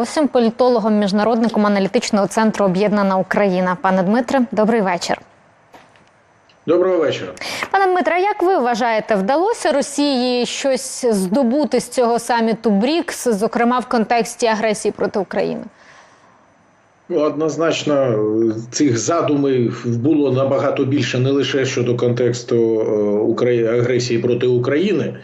Савусем, політологом, міжнародником аналітичного центру Об'єднана Україна. Пане Дмитре, добрий вечір. Доброго вечора. Пане Дмитре, як ви вважаєте, вдалося Росії щось здобути з цього саміту БРІКС, зокрема в контексті агресії проти України? Ну, Однозначно, цих задумів було набагато більше не лише щодо контексту е, агресії проти України.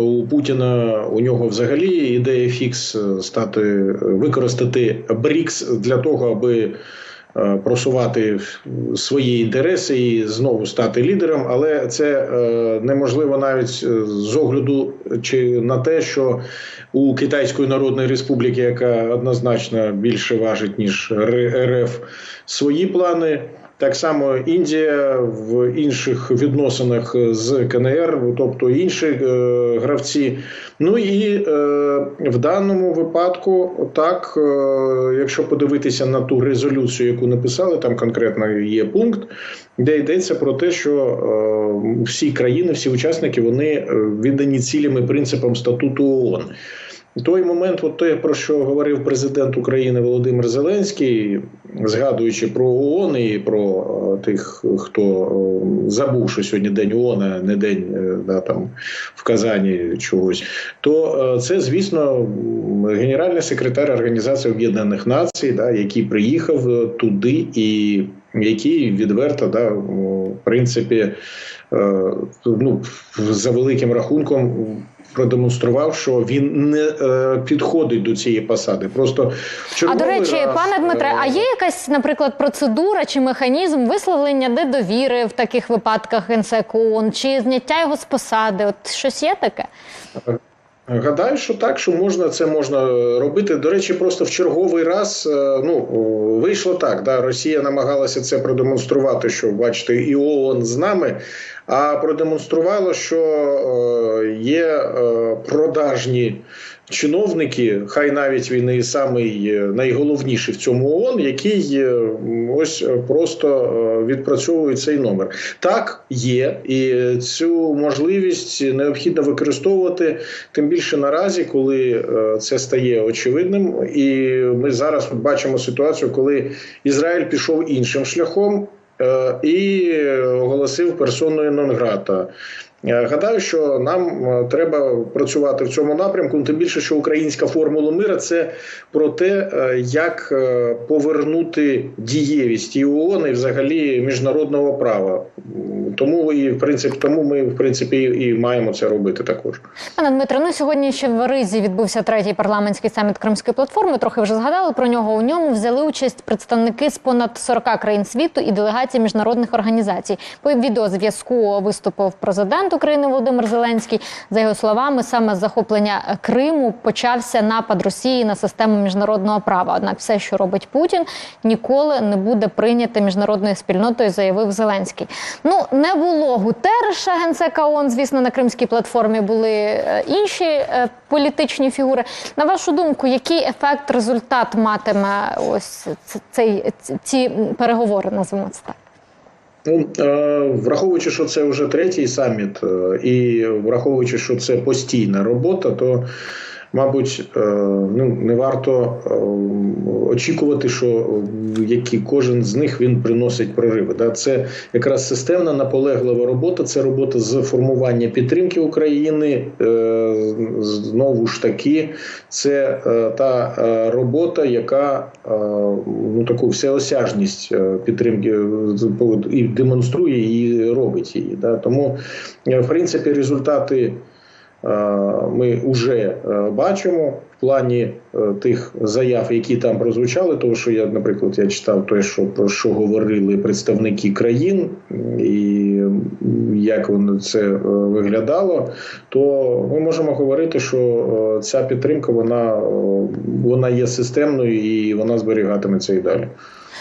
У Путіна у нього взагалі ідея фікс е, стати використати БРІКС для того, аби е, просувати свої інтереси і знову стати лідером, але це е, неможливо навіть е, з огляду чи на те, що у Китайської Народної Республіки, яка однозначно більше важить ніж РФ, свої плани. Так само Індія в інших відносинах з КНР, тобто інші е, гравці. Ну і е, в даному випадку, так, е, якщо подивитися на ту резолюцію, яку написали, там конкретно є пункт, де йдеться про те, що е, всі країни, всі учасники, вони е, віддані цілям і принципам статуту ООН. Той момент, от те, про що говорив президент України Володимир Зеленський, згадуючи про ООН і про е, тих, хто е, забув, що сьогодні день ООН, а не день е, да, там, в Казані чогось, то це, звісно, генеральний секретар Організації Об'єднаних Націй, да, який приїхав туди і який відверто, да, в принципі, ну, за великим рахунком продемонстрував, що він не е, підходить до цієї посади. Просто А до речі, раз, пане Дмитре, е, а є якась, наприклад, процедура чи механізм висловлення недовіри в таких випадках Генсеку ООН, чи зняття його з посади? От щось є таке? Гадаю, що так, що можна це можна робити. До речі, просто в черговий раз е, ну вийшло так. Да, Росія намагалася це продемонструвати, що бачите, і ООН з нами. А продемонструвало, що е, є е, продажні чиновники, хай навіть він і самий е, найголовніший в цьому ООН, який ось просто відпрацьовує цей номер. Так є, і цю можливість необхідно використовувати тим більше наразі, коли це стає очевидним. І ми зараз бачимо ситуацію, коли Ізраїль пішов іншим шляхом. Е, І оголосив персоною нон-грата. Е, Гадаю, що нам е, треба працювати в цьому напрямку. ну, Тим більше, що українська формула мира це про те, е, як повернути дієвість і ООН, і взагалі міжнародного права. Тому і в принципі, тому ми в принципі і маємо це робити також. Пане Дмитро, ну сьогодні ще в Ризі відбувся третій парламентський саміт Кримської платформи. Трохи вже згадали про нього. У ньому взяли участь представники з понад 40 країн світу і делегації міжнародних організацій. По відеозв'язку виступив президент України Володимир Зеленський. За його словами, саме з захоплення Криму почався напад Росії на систему міжнародного права. Однак, все, що робить Путін, ніколи не буде прийнято міжнародною спільнотою, заявив Зеленський. Ну не було Гутерреша, генсека ООН, звісно, на кримській платформі були е, інші е, політичні фігури. На вашу думку, який ефект, результат матиме ось цей ці переговори? Назвемо це так. Ну, е, враховуючи, що це вже третій саміт, е, і враховуючи, що це постійна робота, то мабуть е, ну, не варто е, очікувати, що які кожен з них він приносить прориви. Це якраз системна наполеглива робота. Це робота з формування підтримки України. Е, Знову ж таки, це та робота, яка ну таку всеосяжність підтримки і демонструє і робить її. Да? Тому, в принципі, результати. Е, Ми вже бачимо в плані е, тих заяв, які там прозвучали. Тому що я, наприклад, я читав те, що про що говорили представники країн, і як воно це е, виглядало, то ми можемо говорити, що е, ця підтримка вона, е, вона є системною і вона зберігатиметься і далі.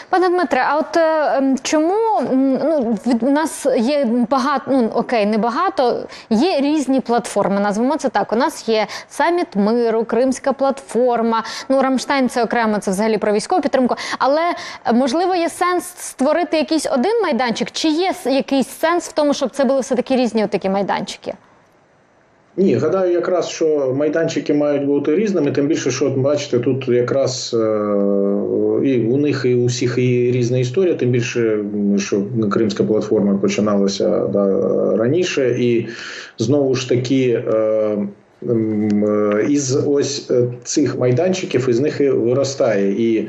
Пане Дмитре, а от ем, чому ну від нас є багато, ну окей, не багато, є різні платформи. Назвемо це так. У нас є саміт миру, Кримська платформа. Ну Рамштайн це окремо, це взагалі про військову підтримку. Але е, можливо є сенс створити якийсь один майданчик, чи є якийсь сенс в тому, щоб це були все таки різні такі майданчики? Ні, гадаю, якраз що майданчики мають бути різними, тим більше, що бачите, тут якраз е, і у них і у всіх і різна історія, тим більше, що Кримська платформа починалася да, раніше, і знову ж таки. Е, е, із ось цих майданчиків із них і виростає і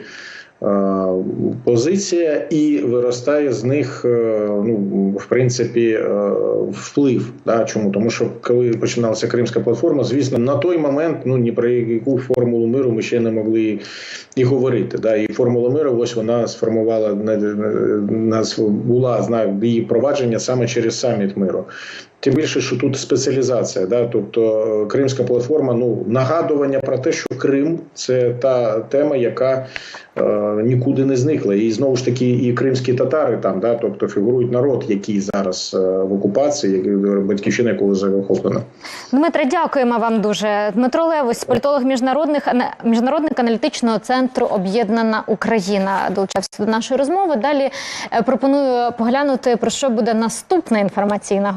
позиція, і виростає з них, е, ну в принципі, е, вплив. Да? Чому? Тому що коли починалася Кримська платформа, звісно, на той момент ну ні про яку формулу миру ми ще не могли і говорити. Да? І формула миру, ось вона сформувала на- на- нас була знаю, її провадження саме через саміт миру. Тим більше, що тут спеціалізація, да, тобто е, Кримська платформа, ну нагадування про те, що Крим це та тема, яка е, нікуди не зникла. І знову ж таки, і кримські татари там, да, тобто фігурують народ, який зараз е, в окупації, який батьківщина якого захоплена. Дмитре, дякуємо вам дуже. Дмитро Левось, політолог міжнародних міжнародник аналітичного центру Об'єднана Україна, долучався до нашої розмови. Далі е, пропоную поглянути про що буде наступна інформаційна година.